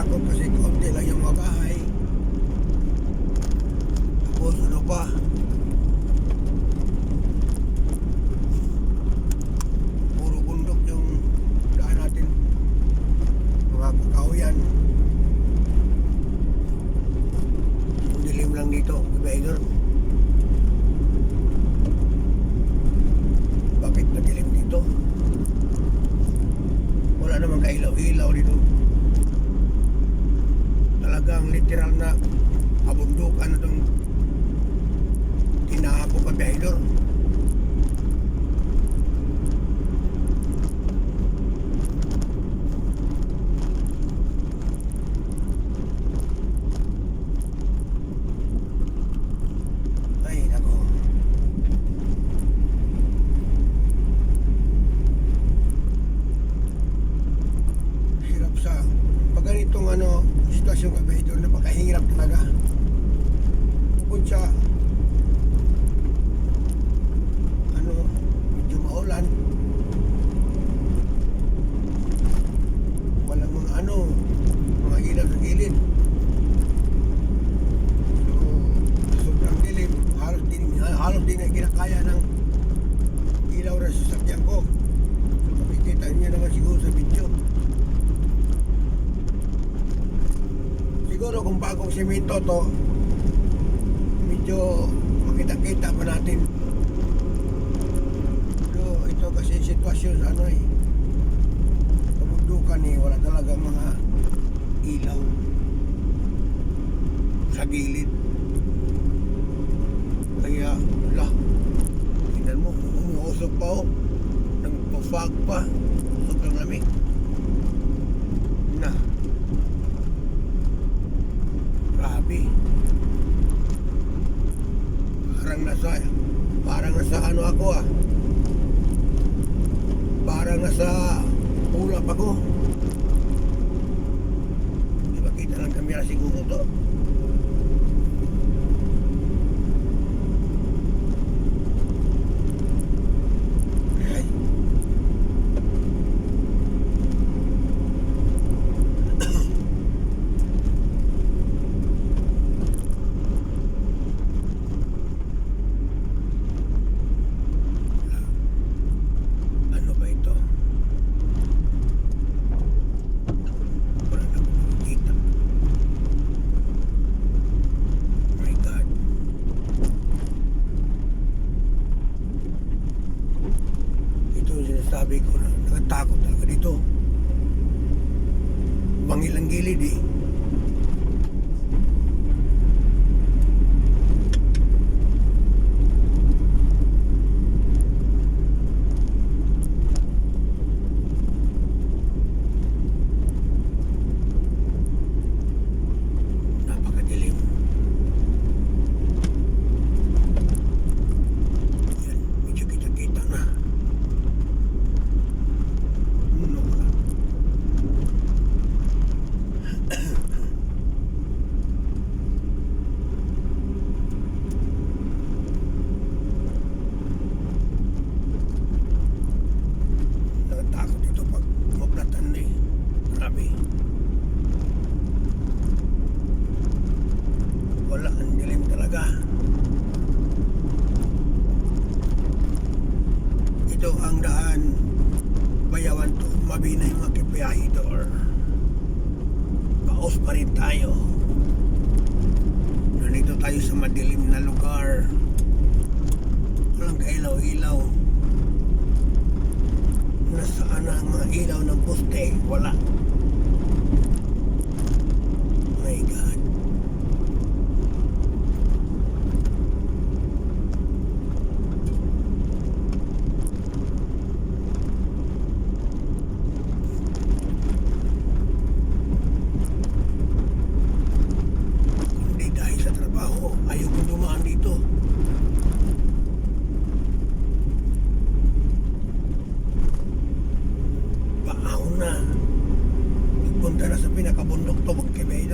nga sinasabi ko, nakatakot kasi konti lang yung mga bahay. Tapos ano pa, puro bundok yung daan natin. Mga kakahuyan. Ang dilim lang dito, Vader. Bakit madilim dito? Wala namang kailaw-ilaw dito. Talagang literal na kabundukan na itong tinahapo pa Vader. Talaga. Bukod sa ano, medyo maulan. Walang mga ano, Bagong simento to, medyo makita-kita pa natin. Pero ito kasi sitwasyon sa ano eh. Kabundukan eh, wala talaga mga ilaw sa gilid. Kaya, wala. Tingnan mo, umuusok pa oh. Nagpa-fog pa. Sobrang lamig. Na. Grabe. Parang nasa, parang nasa ano ako ah. Parang nasa ulap ako. Di ba kita lang kamera siguro to? Ay. Ano ba ito? Wala na akong makikita. My God. Ito yung sinasabi ko na nakatakot talaga dito. Bangilang gilid eh. Napakadilim. Yan, medyo kita-kita na. Ano wala? Nakatakot dito pag maplatan na eh. Grabe. Wala, ang dilim talaga. Ito ang daan Bayawan to Mabinay mga kipiyahidor. Paos pa rin tayo. Nandito tayo sa madilim na lugar. Walang kailaw-ilaw. Nasaan na ang mga ilaw ng poste? Wala.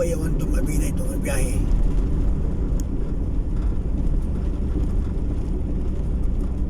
Bayawan gabi na itong biyahe.